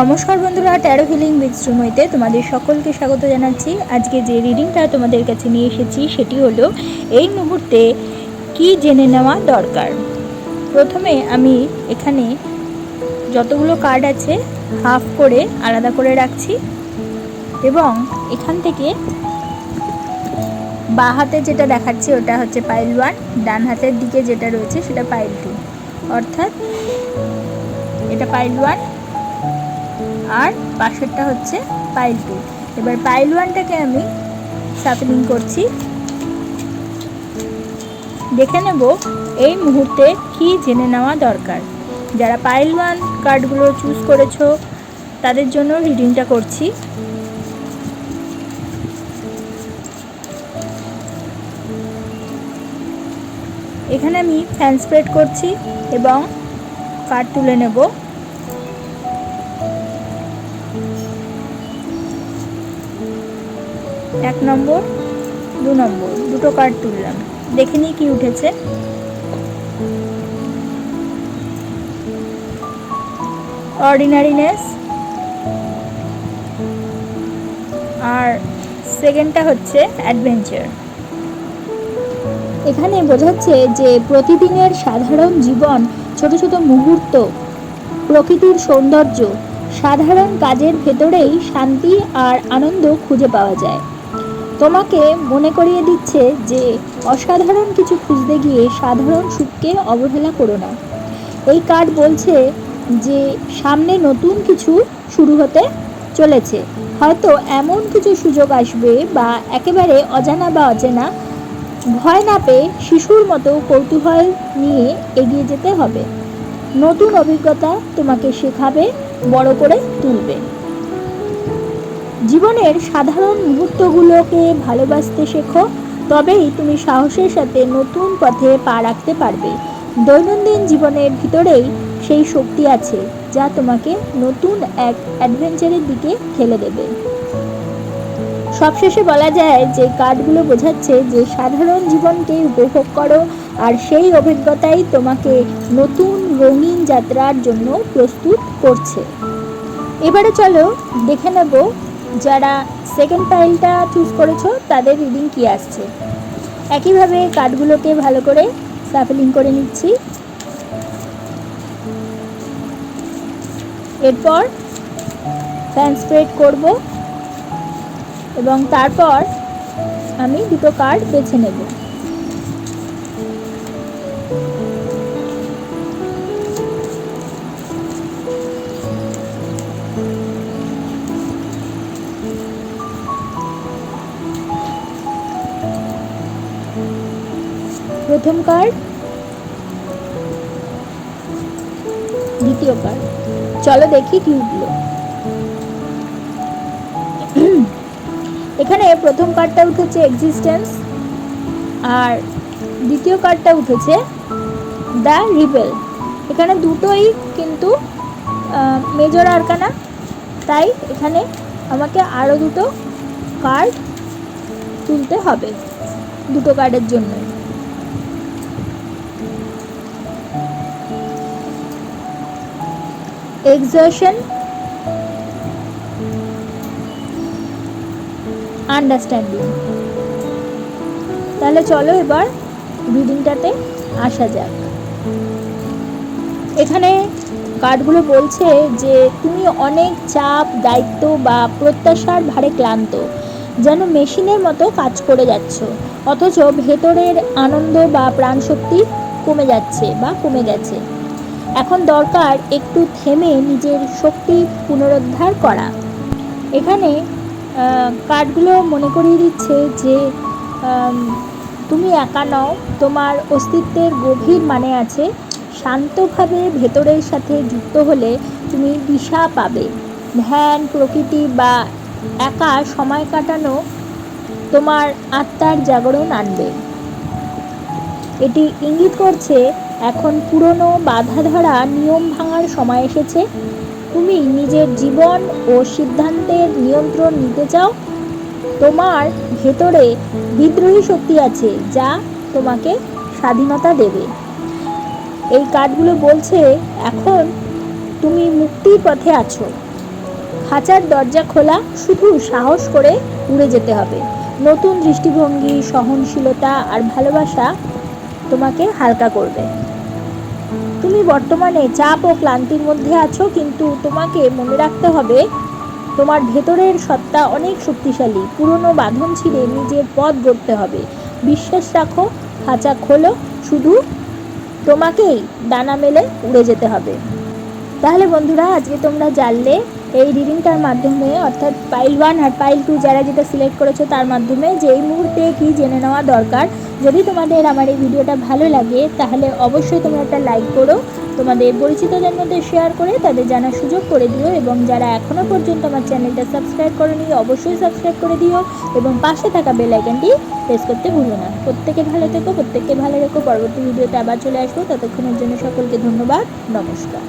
নমস্কার বন্ধুরা taro healing with সুমইতে তোমাদের সকলকে স্বাগত জানাচ্ছি। আজকে যে রিডিংটা তোমাদের কাছে নিয়ে এসেছি, সেটি হলো, এই মুহূর্তে কি জেনে নেওয়া দরকার? প্রথমে আমি এখানে যতগুলো কার্ড আছে হাফ করে আলাদা করে রাখছি এবং এখান থেকে বা হাতে যেটা দেখাচ্ছি, ওটা হচ্ছে পাইল ওয়ান ডান হাতের দিকে যেটা রয়েছে, সেটা পাইল টু অর্থাৎ এটা পাইল ওয়ান আর পাশেরটা হচ্ছে পাইল টু এবার পাইল ওয়ানটাকে আমি সাফলিং করছি। দেখে নেব এই মুহূর্তে কি জেনে নেওয়া দরকার। যারা পাইল ওয়ান কার্ডগুলো চুজ করেছ, তাদের জন্য রিডিংটা করছি। এখানে আমি ফ্যান স্প্রেড করছি এবং কার্ড তুলে নেব। এক নম্বর, দু নম্বর, দুটো কার্ড তুললাম। দেখে নিই কি উঠেছে। অর্ডিনারিনেস আর সেকেন্ডটা হচ্ছে অ্যাডভেঞ্চার এখানে বোঝাচ্ছে যে প্রতিদিনের সাধারণ জীবন, ছোট ছোট মুহূর্ত, প্রকৃতির সৌন্দর্য, সাধারণ কাজের ভেতরেই শান্তি আর আনন্দ খুঁজে পাওয়া যায়। তোমাকে মনে করিয়ে দিচ্ছে যে অসাধারণ কিছু খুঁজতে গিয়ে সাধারণ সুখকে অবহেলা করো না। এই কার্ড বলছে যে সামনে নতুন কিছু শুরু হতে চলেছে। হয়তো এমন কিছু সুযোগ আসবে বা একেবারে অজানা বা অচেনা ভয় না পেয়ে শিশুর মতো কৌতূহল নিয়ে এগিয়ে যেতে হবে। নতুন অভিজ্ঞতা তোমাকে শেখাবে, বড় করে তুলবে। জীবনের সাধারণ মুহূর্তগুলোকে ভালোবাসতে শেখো, তবেই তুমি সাহসের সাথে নতুন পথে পা রাখতে পারবে। দৈনন্দিন জীবনের ভিতরেই সেই শক্তি আছে, যা তোমাকে নতুন এক অ্যাডভেঞ্চারের দিকে ঠেলে দেবে। সবশেষে বলা যায় যে কার্ডগুলো বোঝাচ্ছে যে সাধারণ জীবনকে উপভোগ করো, আর সেই অভিজ্ঞতাই তোমাকে নতুন রঙিন যাত্রার জন্য প্রস্তুত করছে। এবারে চলো দেখে নেব যারা সেকেন্ড পাইলটা চুজ করেছ, তাদের রিডিং কি আসছে? একইভাবে কার্ডগুলোকে ভালো করে সাফেলিং করে নিচ্ছি। এরপর ফ্যান স্প্রেড করব এবং তারপর আমি দুটো কার্ড বেছে নেব। প্রথম কার্ড দ্বিতীয় কার্ড চলো দেখি কি উঠল এখানে প্রথম কার্ডটা উঠেছে এক্সিস্টেন্স আর দ্বিতীয় কার্ডটা উঠেছে দ্য রিবেল এখানে দুটোই কিন্তু মেজর আরকানা তাই এখানে আমাকে আরও দুটো কার্ড তুলতে হবে দুটো কার্ডের জন্য এক্সার্শন আন্ডারস্ট্যান্ডিং তাহলে চলো এবার রিডিংটাতে আসা যাক। এখানে কার্ডগুলো বলছে যে, তুমি অনেক চাপ, দায়িত্ব বা প্রত্যাশার ভারে ক্লান্ত, যেন মেশিনের মতো কাজ করে যাচ্ছ, অথচ ভেতরের আনন্দ বা প্রাণশক্তি কমে যাচ্ছে বা কমে গেছে। এখন দরকার একটু থেমে নিজের শক্তি পুনরুদ্ধার করা। এখানে কার্ডগুলো মনে করিয়ে দিচ্ছে যে তুমি একা নও, তোমার অস্তিত্বের গভীর মানে আছে শান্তভাবে ভেতরের সাথে যুক্ত হলে তুমি দিশা পাবে। ধ্যান, প্রকৃতি বা একা সময় কাটানো তোমার আত্মার জাগরণ আনবে। এটি ইঙ্গিত করছে এখন পুরনো বাধা ধরা নিয়ম ভাঙার সময় এসেছে। তুমি নিজের জীবন ও সিদ্ধান্তের নিয়ন্ত্রণ নিতে চাও? তোমার ভেতরে বিদ্রোহী শক্তি আছে যা তোমাকে স্বাধীনতা দেবে। এই কার্ডগুলো বলছে, এখন তুমি মুক্তির পথে আছো। খাঁচার দরজা খোলা, শুধু সাহস করে উড়ে যেতে হবে। নতুন দৃষ্টিভঙ্গি, সহনশীলতা আর ভালোবাসা তোমাকে হালকা করবে। তুমি বর্তমানে চাপ ও ক্লান্তির মধ্যে আছো, কিন্তু তোমাকে মনে রাখতে হবে, তোমার ভেতরের সত্তা অনেক শক্তিশালী। পুরনো বাঁধন ছিঁড়ে নিজের পথ গড়তে হবে। বিশ্বাস রাখো, খাঁচা খোলো, শুধু তোমাকেই ডানা মেলে উড়ে যেতে হবে। তাহলে বন্ধুরা, আজকে তোমরা জানলে এই রিডিংটার মাধ্যমে, অর্থাৎ পাইল ওয়ান আর পাইল টু যারা যেটা সিলেক্ট করেছ তার মাধ্যমে যে এই মুহূর্তে কি জেনে নেওয়া দরকার, যদি তোমাদের আমার এই ভিডিওটা ভালো লাগে, তাহলে অবশ্যই তোমরা একটা লাইক করো, তোমাদের পরিচিতদের মধ্যে শেয়ার করে তাদের জানার সুযোগ করে দিও এবং যারা এখনও পর্যন্ত আমার চ্যানেলটা সাবস্ক্রাইব করনি, অবশ্যই সাবস্ক্রাইব করে দিও এবং পাশে থাকা বেল প্রেস করতে ভুলো না। প্রত্যেকে ভালো থেকো, প্রত্যেককে ভালো রেখো, পরবর্তী ভিডিওতে আবার চলে আসব। ততক্ষণের জন্য সকলকে ধন্যবাদ, নমস্কার।